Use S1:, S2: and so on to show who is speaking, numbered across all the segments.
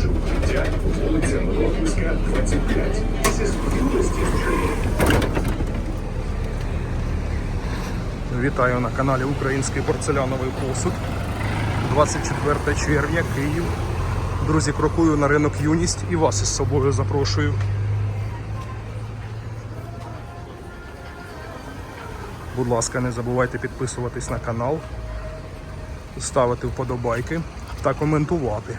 S1: Ваше укриття вулиця Миронівська, 25. Зі
S2: Вітаю на каналі Український порцеляновий посуд. 24 червня, Київ. Друзі, крокую на ринок Юність і вас із собою запрошую. Будь ласка, не забувайте підписуватись на канал, ставити вподобайки та коментувати.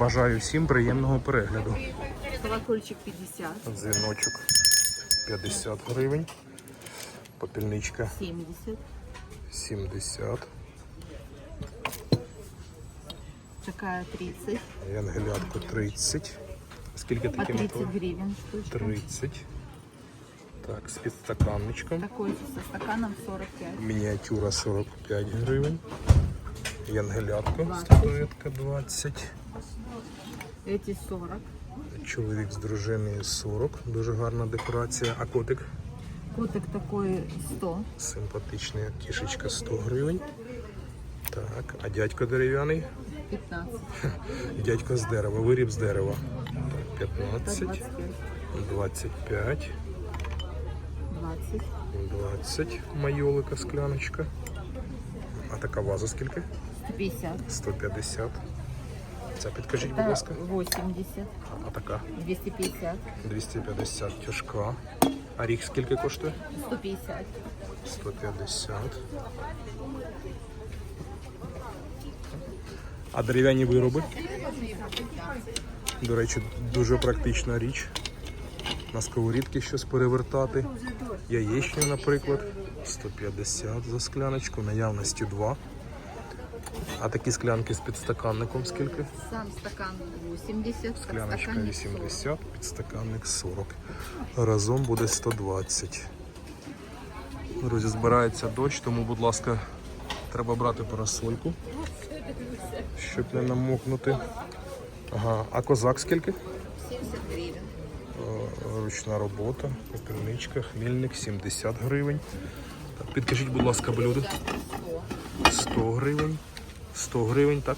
S2: Бажаю всім приємного перегляду.
S3: Колокольчик 50,
S2: Дзвіночок 50 гривень. Попільничка
S3: 70,
S2: 70.
S3: такая 30,
S2: Янгелятко 30. Скільки
S3: по
S2: такі
S3: 30
S2: мотори?
S3: гривен штучка.
S2: 30. Так, з підстаканничком.
S3: Такой со стаканом 45.
S2: Мініатюра 45 гривень. Янгелятко,
S3: 20.
S2: статуетка 20.
S3: Эти 40,
S2: Чоловік з дружиною 40. Дуже гарна декорація. А котик
S3: котик такой 100,
S2: симпатичний, кішечка 100 гривень. Так, а дядько дерев'яний?
S3: 15,
S2: Дядько з дерева, виріб з дерева. Так,
S3: по
S2: 15,
S3: 25,
S2: 25,
S3: 20,
S2: 20 майолика скляночка. А така ваза скільки?
S3: 150,
S2: 150. Це підкажіть, будь ласка.
S3: 80,
S2: А така
S3: 250,
S2: 250 тяжка. А рік скільки коштує?
S3: 150,
S2: 150. А дерев'яні вироби? До речі, дуже практична річ. На сковорідки щось перевертати. Яєчню, наприклад, 150 за скляночку, наявності 2. А такі склянки з підстаканником скільки?
S3: сам стакан 80,
S2: Скляночка
S3: стаканник 40.
S2: 80, підстаканник 40. Разом буде 120. Друзі, збирається дощ, тому, будь ласка, треба брати парасольку, щоб не намокнути. Ага, а козак скільки?
S3: 70 гривен.
S2: Е, Ручна робота, попільничка, хмільник 70 гривень. Підкажіть, будь ласка, блюдо.
S3: 100.
S2: 100 гривень. 100 гривень, так.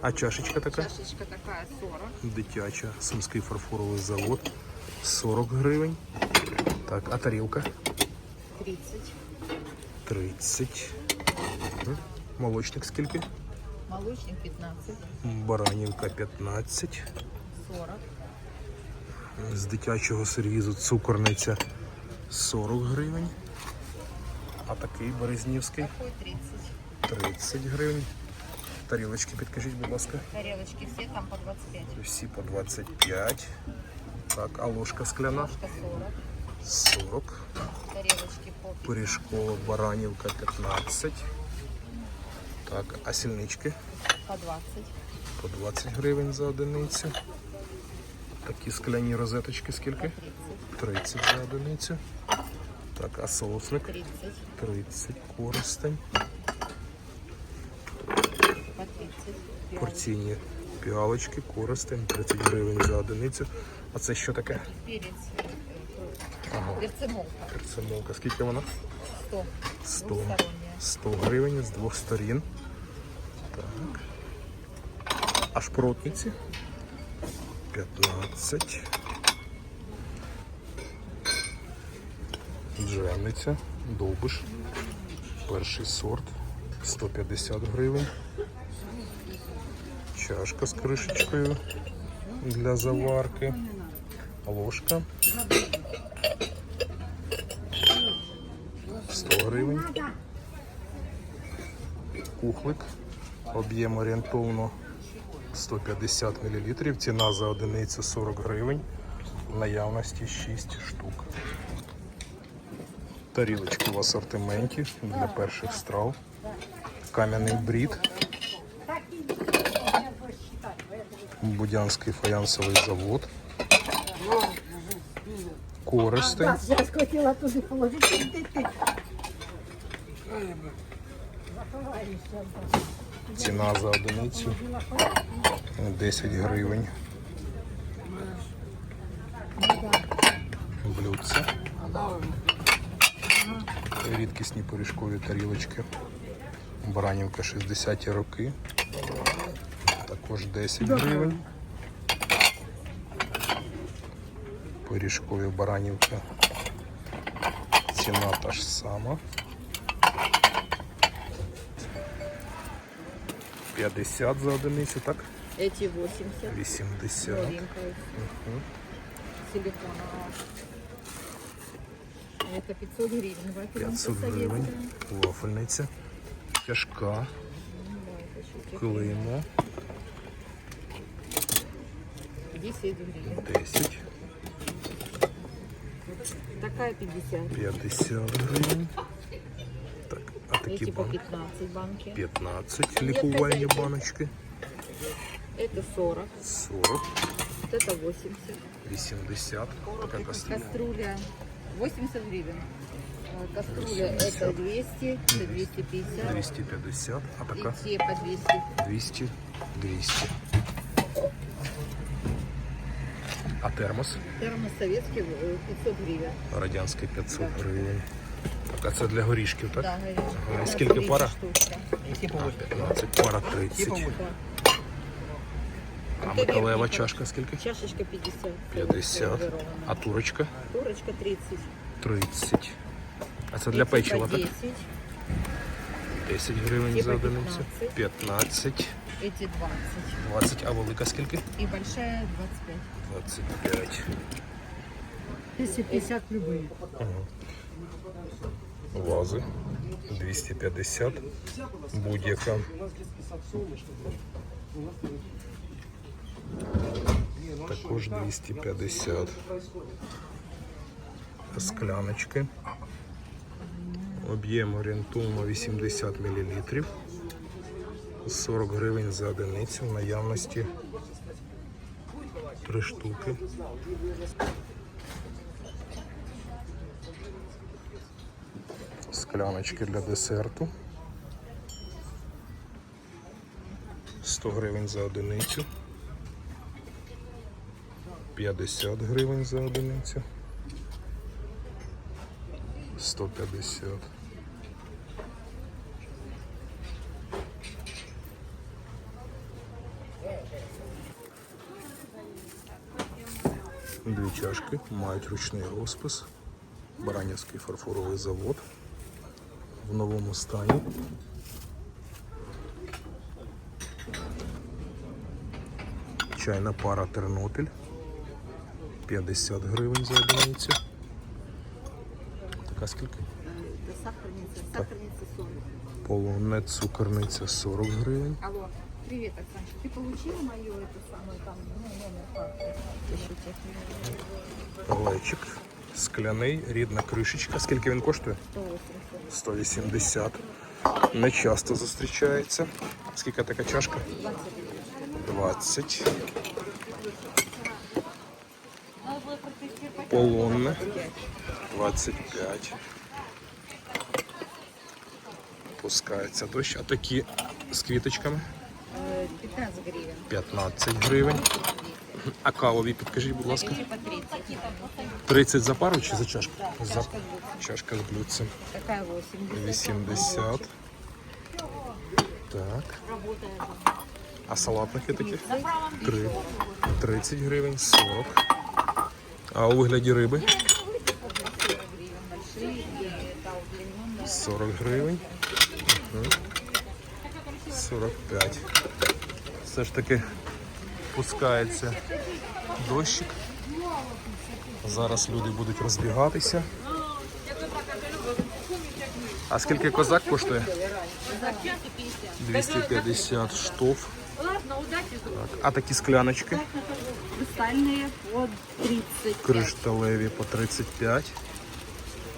S2: А чашечка така?
S3: Чашечка такая 40,
S2: Дитяча, Сумський фарфоровий завод 40 гривень. Так, а тарілка
S3: 30,
S2: 30. Мгм. Молочник скільки?
S3: молочник 15,
S2: Баранівка 15.
S3: 40,
S2: З дитячого сервізу цукорниця 40 гривень. А такий Березнівський
S3: такой 30.
S2: 30 гривень. Тарілочки підкажіть, будь ласка.
S3: Тарелочки все там по 25.
S2: Всі по 25. Так, а ложка скляна
S3: Ложка 40.
S2: 40.
S3: Тарелочки по 50.
S2: Пиріжкова баранівка 15. Так, а сільнички
S3: По 20.
S2: по 20 гривень за одиницю. Такі скляні розеточки скільки?
S3: 30.
S2: 30 за одиницю. Так, а соусник
S3: 30.
S2: 30 користень.
S3: По 30.
S2: Порційні піалочки, користень, 30 гривень за одиницю. А це що таке?
S3: Перец.
S2: Ага,
S3: Перцемолка.
S2: перцемолка. Скільки вона?
S3: 100.
S2: 100. 100 гривень з двох сторін. Так. А шпротниці? 15. Джемниця, довбиш. Перший сорт. 150 гривень. Чашка з кришечкою для заварки. Ложка. 100 гривень. Кухлик. Об'єм орієнтовно 150 мл. Ціна за одиницю 40 гривень. В наявності 6 штук. Тарілочки в асортименті для перших страв. Кам'яний брід. Будянський фаянсовий завод. Користень.
S4: Я хотіла туди положити дити.
S2: Ціна за одиницю 10 гривень. Блюдце. Рідкісні пиріжкові тарілочки. Баранівка 60 роки. Також 10 гривень. Пиріжкові баранівка. Ціна та ж сама. 50 за одиницю, так?
S3: Эти 80.
S2: 80.
S3: Новенькая. Силиконовая. Это 500 гривен. Вафельница
S2: 500 гривень. Вафельниця. Тяжка.
S3: Да, 10 гривен.
S2: 10.
S3: Такая 50.
S2: 50 гривень. Так, а такі
S3: Эти по
S2: банки?
S3: 15 банки.
S2: 15 лікувальні баночки.
S3: Это 40.
S2: 40,
S3: Вот это 80.
S2: 80. Така кастрюля.
S3: Кастрюля 80 гривен. Э, Кастрюля это 200, это 250.
S2: 250, а така
S3: И те по 200.
S2: 200, 200. А термос?
S3: Термос советский э, 500 гривен.
S2: Радянський 500 гривень. Так, а це для горішків, так?
S3: Да, говорю.
S2: Ага,
S3: Это
S2: скільки
S3: 30
S2: пара?
S3: штучка.
S2: А, 15, пара 30.
S3: Да.
S2: А Миколаєва чашка скільки?
S3: Чашечка 50.
S2: 50.
S3: Сервирована.
S2: А турочка?
S3: Турочка 30.
S2: 30. А це для
S3: Эти
S2: печива,
S3: по
S2: так?
S3: 10.
S2: 10 гривень
S3: Ті
S2: за
S3: по
S2: одиницю.
S3: 15.
S2: 15.
S3: Эти 20.
S2: 20, а велика скільки?
S3: И большая 25.
S2: 25.
S4: 250 любые.
S2: Вази 250. Будь-яка. Також 250. Скляночки. Об'єм орієнтовно 80 мл. 40 гривень за одиницю. В наявності 3 штуки. Скляночки для десерту. 100 гривень за одиницю. 50 гривень за одиницю. 150. Чашки мають ручний розпис. Баранівський фарфоровий завод в новому стані. Чайна пара Тернопіль 50 гривень за одиницю. Така скільки?
S3: Это сахарница. Сахарница 40.
S2: Полуне цукерниця 40 гривень.
S3: Алло. Привет, Оксанчик. Ты получила мою эту самую там, ну, номер карты? Еще технику.
S2: Глечик скляний, рідна кришечка. Скільки він коштує?
S3: 180.
S2: 180. Не часто зустрічається. Скільки така чашка? 20. Полонне 25. Пускається дощ. А такі з квіточками
S3: Э, 15 гривен.
S2: 15 гривень. А кавові підкажіть, будь ласка.
S3: Эти 30.
S2: 30 за пару чи за чашку? За
S3: Чашка
S2: з блюдцем.
S3: Такая 80.
S2: 80. Так. А салатники такі? 3. 30 гривень, 40. А у вигляді риби?
S3: Большие, и это удлиненная.
S2: 40 гривень. Мгм. 45 Все ж таки пускається дощик. Зараз люди будуть розбігатися. А скільки козак коштує? 250 штоф. Так. А такі скляночки
S3: Хрустальные по 30.
S2: кришталеві по 35,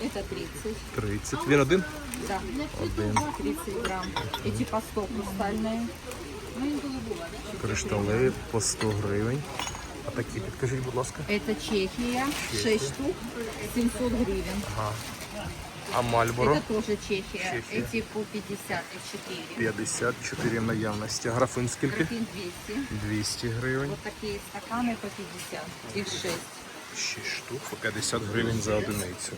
S3: Это 30.
S2: 30. Він один?
S3: Да.
S2: Один.
S3: 30 грамм. Эти по 100 хрустальные.
S2: Кришталеві по 100 гривень. А такі підкажіть, будь ласка.
S3: Это Чехия. 6 штук. 700 гривен.
S2: А Мальборо
S3: Это тоже Чехия.
S2: Чехия.
S3: Эти по 50 и 4.
S2: 54 наявності. Графин скільки?
S3: Графин 200.
S2: 200 гривень.
S3: Вот такие стаканы по 50. Их 6.
S2: 6 штук по 50 гривень за одиницю.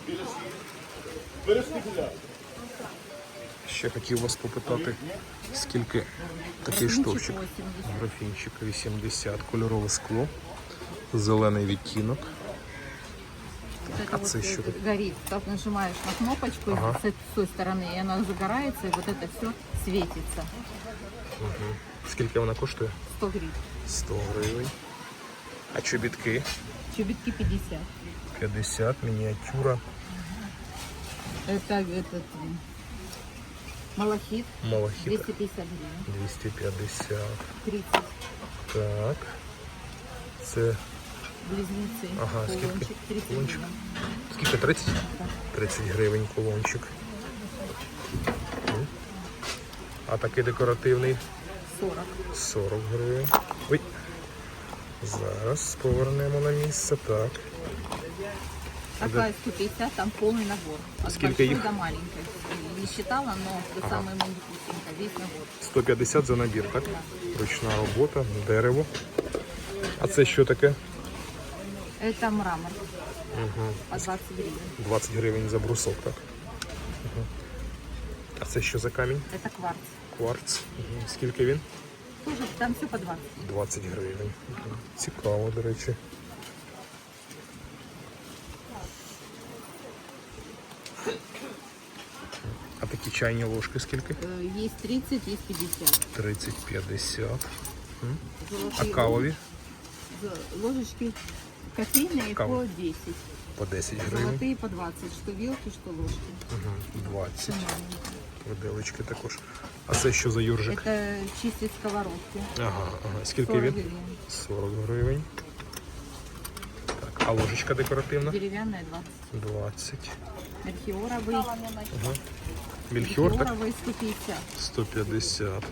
S2: Ще хотів вас попитати, скільки такий штовчик? Графінчик 80, кольорове скло, зелений відтінок.
S3: Вот это
S2: А
S3: вот
S2: це що
S3: э,
S2: таке?
S3: горит. Так нажимаешь на кнопочку
S2: Ага.
S3: с, с той стороны, и она загорается, и вот это все светится.
S2: Скільки вона коштує?
S3: 100 гривен.
S2: 100 гривень. А чобітки?
S3: Чубитки 50.
S2: 50, мініатюра,
S3: Это этот м, малахит
S2: малахіт
S3: 250 гривен.
S2: 250.
S3: 30
S2: Так. Це
S3: близнецы.
S2: Ага, сколько?
S3: Кулончик 30
S2: Кулончик.
S3: гривен.
S2: скільки 30? 30 гривень колончик. А такий декоративний
S3: 40.
S2: 40 гривень. Ой. Зараз повернемо на місце. Так.
S3: Такая 150, там полный набор. От
S2: Сколько
S3: большой
S2: их?
S3: до маленькой Не считала, но это самая маленькая, весь набор.
S2: 150 за набір, так? Ручна робота, дерево. А це що таке?
S3: Это мрамор.
S2: Угу.
S3: По 20 гривен.
S2: 20 гривень за брусок, так? Угу. А це що за камінь?
S3: Это кварц.
S2: Кварц. Угу. Скільки він?
S3: Тоже там все по 20.
S2: 20 гривень. Мгм. Цікаво, до речі. чайні ложки скільки?
S3: Э, Есть 30, есть 50.
S2: 30-50. А
S3: Золотые
S2: кавові
S3: ложь- Ложечки кофейные
S2: Кава.
S3: по 10.
S2: по 10 гривень.
S3: Золотые по 20. Что вилки, что ложки.
S2: Угу. 20.
S3: Маленькие.
S2: Виделочки також. А це що за юржик?
S3: Это чистить сковородки.
S2: Ага, ага. Скільки
S3: 40
S2: він?
S3: гривен.
S2: 40 гривень. Так, а ложечка декоративна?
S3: Деревянная 20.
S2: 20.
S3: Мельхиоровый.
S2: Ага. Мільхіор так?
S3: Мельхиоровый 150.
S2: 150.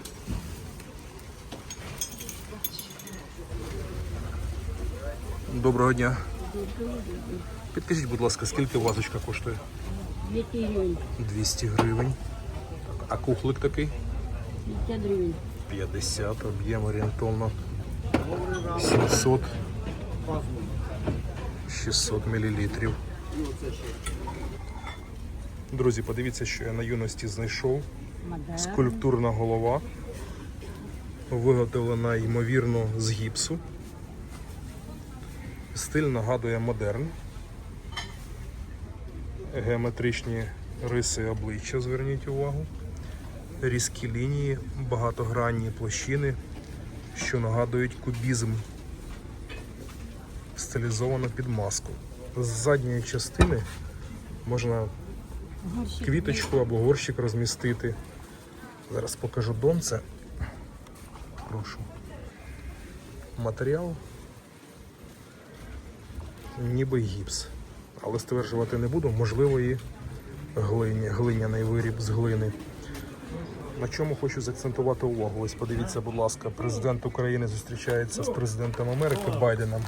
S2: Доброго дня. Підкажіть, будь ласка, скільки вазочка коштує?
S4: 200 гривень,
S2: 200 гривень. Так, А кухлик такий?
S4: 50 гривень.
S2: 50, об'єм орієнтовно 700 600 мл. Друзі, подивіться, що я на юності знайшов. Скульптурна голова, виготовлена ймовірно з гіпсу. Стиль нагадує модерн. Геометричні риси обличчя, зверніть увагу. Різкі лінії, багатогранні площини, що нагадують кубізм, стилізовано під маску. З задньої частини можна квіточку або горщик розмістити. Зараз покажу донце. Прошу. Матеріал. Ніби гіпс. Але стверджувати не буду, можливо, і глині, глиняний виріб з глини. На чому хочу заакцентувати увагу? Ось подивіться, будь ласка, президент України зустрічається з президентом Америки Байденом.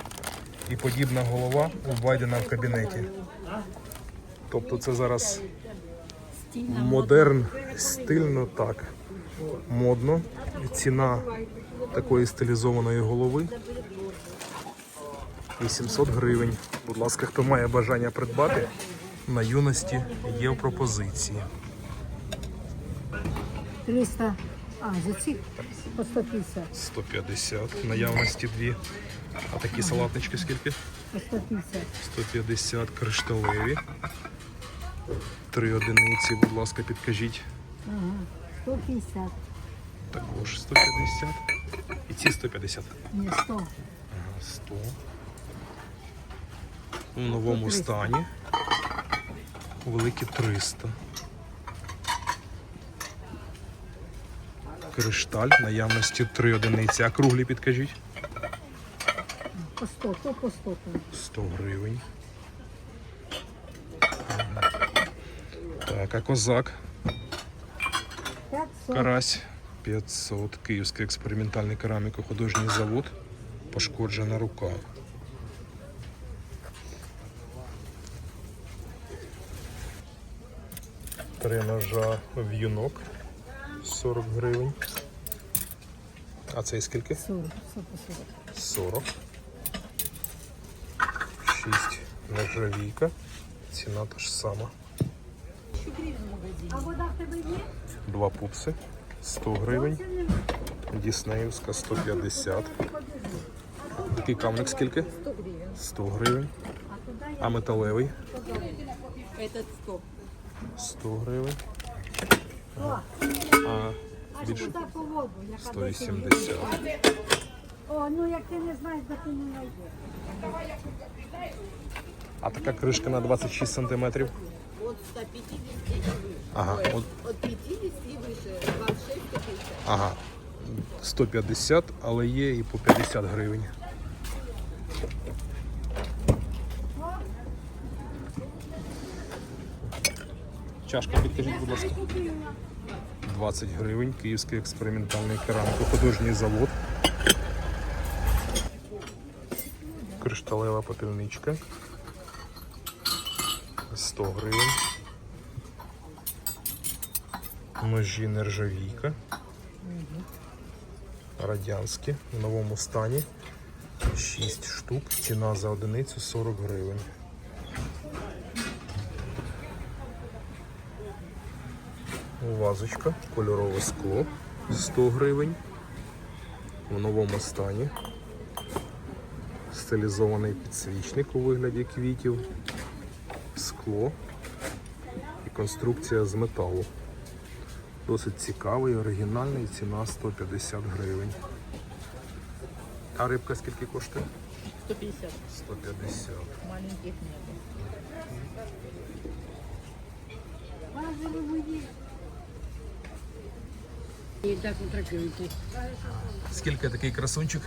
S2: І подібна голова у Байдена в кабінеті. Тобто це зараз модерн, стильно так. Модно. Ціна такої стилізованої голови 800 гривень. Будь ласка, хто має бажання придбати, на юності є в пропозиції.
S4: 300, а, за цих по 150,
S2: 150, наявності дві. А такі салатнички скільки?
S4: по 150.
S2: 150 кришталеві. Три одиниці, будь ласка, підкажіть.
S4: Ага, 150,
S2: Також 150. І ці 150.
S4: не 100.
S2: Ага, 100. У новому стані. Великі 300. Кришталь, наявності 3 одиниці. А круглі підкажіть.
S4: По 100, то по 100. то.
S2: 100 гривень. Так, а козак,
S4: 500,
S2: карась 500. Київський експериментальний кераміко-художній завод. Пошкоджена рука. Три ножа в'юнок 40 гривень. А цей скільки?
S4: 40, 40.
S2: 40. 6 нержавійка. Ціна та ж сама. Два пупси 100 гривень. Діснеївська 150. Такий камник скільки?
S3: 100
S2: гривень.
S4: А
S2: металевий
S3: Этот 100.
S2: 100 гривень. А більше
S4: туди по воду,
S2: 180.
S4: О, ну як ти не знаєш, то ти не знайдеш.
S2: А така кришка на 26 сантиметрів.
S5: От 150 і вище.
S2: Ага, от,
S5: От 50 і вище. 26 50.
S2: ага. 150, але є і по 50 гривень. Чашка, підкажіть, будь ласка. 20 гривень. Київський експериментальний кераміко-художній завод. Кришталева попільничка. 100 гривень. Ножі нержавійка. Радянські в новому стані. 6 штук. Ціна за одиницю 40 гривень. Вазочка, кольорове скло 100 гривень. В новому стані. Стилізований підсвічник у вигляді квітів, скло і конструкція з металу. Досить цікавий, оригінальний, ціна 150 гривень. А рибка скільки коштує?
S3: 150.
S2: 150.
S3: Маленьких нету.
S4: Воді.
S6: Так ракеты.
S2: Скільки такий красунчик?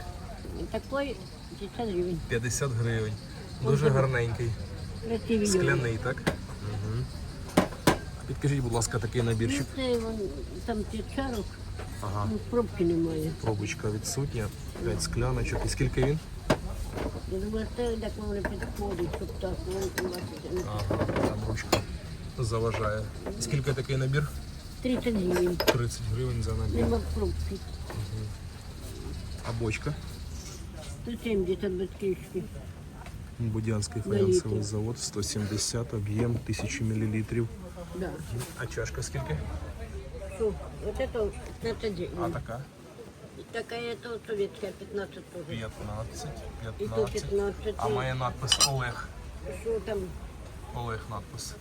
S6: Такой 50 гривен.
S2: 50 гривень. Дуже гарненький. Скляний, так? Угу. Підкажіть, будь ласка, такий набірчик.
S6: Це вон, там чарок,
S2: Ага.
S6: ну, пробки немає.
S2: Пробочка відсутня, 5 скляночок. І скільки він?
S6: Я думаю, це так вони підходить, щоб так бачити.
S2: Ага, там ручка заважає. Скільки такий набір?
S6: 30 гривень.
S2: 30 гривень за набір.
S6: Нема пробки.
S2: А бочка?
S6: 170 без кишки.
S2: Будянський
S6: На
S2: фаянсовий
S6: літр.
S2: завод, 170, об'єм 1000 мл.
S6: Да.
S2: А чашка скільки?
S6: Что? Вот это 15
S2: А
S6: гривен.
S2: така?
S6: Такая это вот советская 15 тоже.
S2: 15,
S6: И то
S2: 15.
S6: 15.
S2: А має надпис Олег.
S6: Что там?
S2: Олег надпис.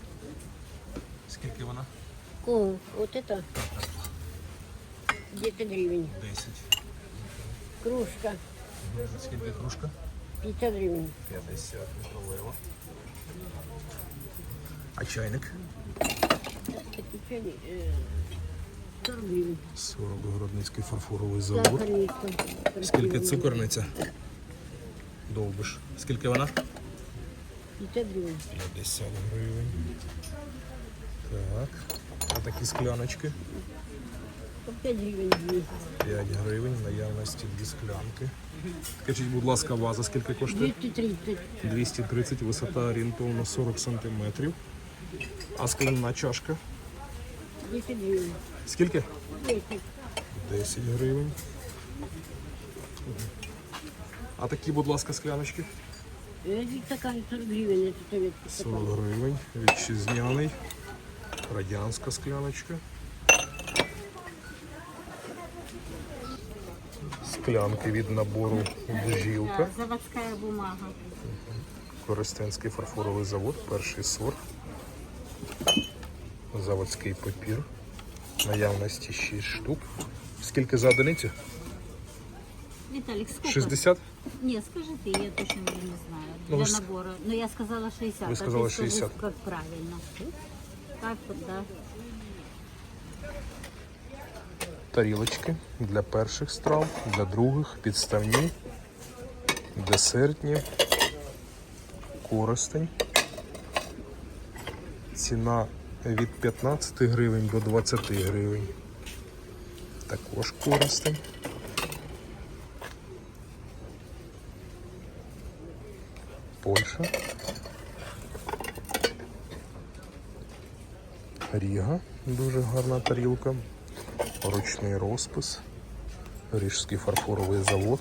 S2: Скільки вона?
S6: О, вот это 10 гривен.
S2: 10.
S6: Кружка
S2: Скільки кружка?
S6: 50 гривен.
S2: 50 метрова. А чайник?
S6: Это чай, э, 40 гривен.
S2: 40 Городницький фарфоровий завод. Скільки цукорниця? Довбиш. Скільки вона?
S6: 50 гривен.
S2: 50 гривень. Так. А такі скляночки?
S6: По 5 гривен две.
S2: 5 гривень, в наявності дві склянки. Скажіть, будь ласка, ваза скільки коштує?
S6: 230.
S2: 230, висота орієнтовно 40 см. А скляна чашка?
S6: 10 гривен.
S2: Скільки?
S6: 10.
S2: 10 гривень. А такі, будь ласка, скляночки?
S6: Эти стакан 40 гривен. Это советский
S2: 40 гривень. Вітчизняний. Радянська скляночка. Склянки від набору бжилка.
S4: Заводська бумага.
S2: Коростенський фарфоровий завод, перший сорт. Заводський папір. Наявності 6 штук. Скільки за одиницю?
S3: Виталик, сколько?
S2: 60?
S3: Нет, скажи ты, я точно уже не знаю.
S2: Ну,
S3: Для
S2: вы с-
S3: набора. Но я сказала 60.
S2: Вы
S3: а
S2: сказали
S3: ты скажи,
S2: 60.
S3: Как правильно. Так вот, да.
S2: тарілочки для перших страв, для других, підставні, десертні, користень. Ціна від 15 гривень до 20 гривень. Також користень. Польща. Ріга, дуже гарна тарілка ручний розпис, ріжський фарфоровий завод.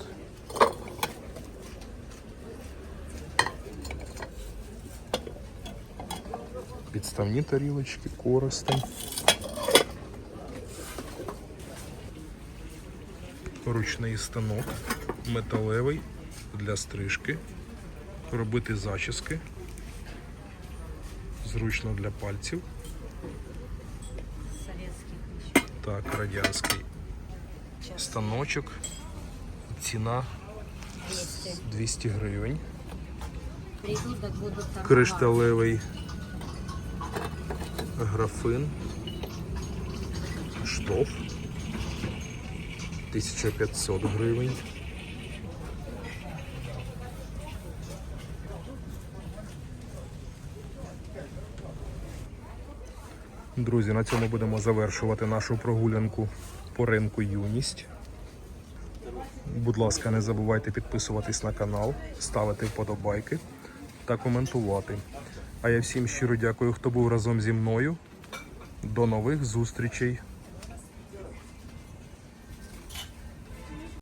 S2: Підставні тарілочки, користи, Ручний станок, металевий для стрижки, робити зачіски, зручно для пальців. Так, радянський станочок. Ціна 200 гривень. Кришталевий графин. Штоф. 1500 гривень. Друзі, на цьому будемо завершувати нашу прогулянку по ринку Юність. Будь ласка, не забувайте підписуватись на канал, ставити вподобайки та коментувати. А я всім щиро дякую, хто був разом зі мною. До нових зустрічей!